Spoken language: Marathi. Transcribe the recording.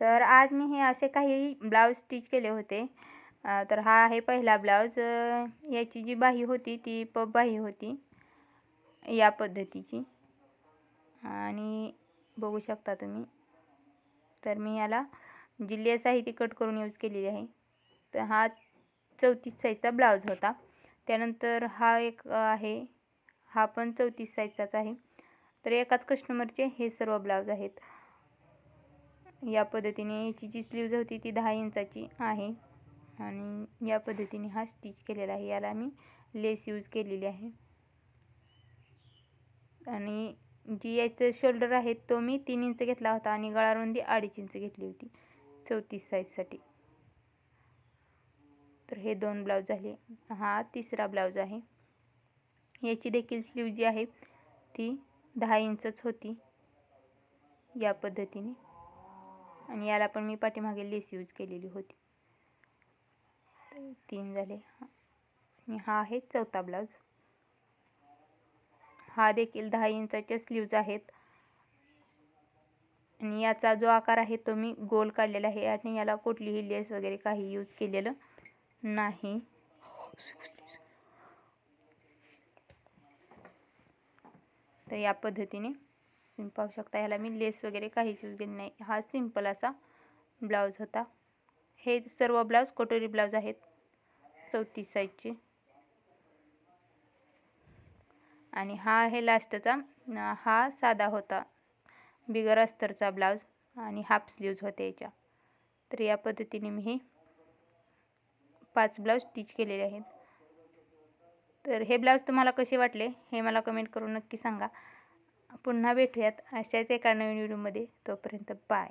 तर आज मी हे असे काही ब्लाऊज स्टिच केले होते. तर हा आहे पहिला ब्लाऊज याची जी बाही होती ती पप बाही होती. या पद्धतीची. आणि बघू शकता तुम्ही. तर मी याला जी लेस आहे ती कट करून यूज केलेली आहे. तर हा चौतीस साईजचा ब्लाऊज होता. त्यानंतर हा एक आहे. हा पण चौतीस साईजचाच आहे. तर एकाच कस्टमरचे हे सर्व ब्लाऊज आहेत. या पद्धतीने याची जी स्लीव्ज होती ती दहा इंचाची आहे. आणि या पद्धतीने हा स्टिच केलेला आहे. याला मी लेस यूज केलेली आहे. आणि जी याचं शोल्डर आहे तो मी तीन इंच घेतला होता आणि गळारुंदी अडीच इंच घेतली होती. चौतीस साईजसाठी तर हे दोन ब्लाऊज झाले. हा तिसरा ब्लाऊज आहे. याची देखील स्लीव जी आहे ती दहा इंचच होती. या पद्धतीने. आणि याला पण मी पाठीमागे लेस यूज केलेली होती. तर तीन झाले. आणि हा आहे चौथा ब्लाऊज हा देखील दहा इंचाच्या स्लीव्ज आहेत. आणि याचा जो आकार आहे तो मी गोल काढलेला आहे आणि याला कुठलीही लेस वगैरे काही यूज केलेलं नाही. तर या पद्धतीने तुम्ही पाहू शकता ह्याला मी लेस वगैरे काहीच यूज केली नाही. हा सिंपल असा ब्लाऊज होता. हे सर्व ब्लाऊज कटोरी ब्लाऊज आहेत. चौतीस साईजचे आणि हा आहे लास्टचा हा साधा होता. बिगर अस्तरचा ब्लाऊज आणि हाफ स्लीव्ज होते याच्या. तर या पद्धतीने मी हे पाच ब्लाऊज स्टिच केलेले आहेत. तर हे ब्लाऊज तुम्हाला कसे वाटले हे मला कमेंट करून नक्की सांगा. पुन्हा भेटूयात अशाच एका नवीन व्हिडिओमध्ये. तोपर्यंत बाय.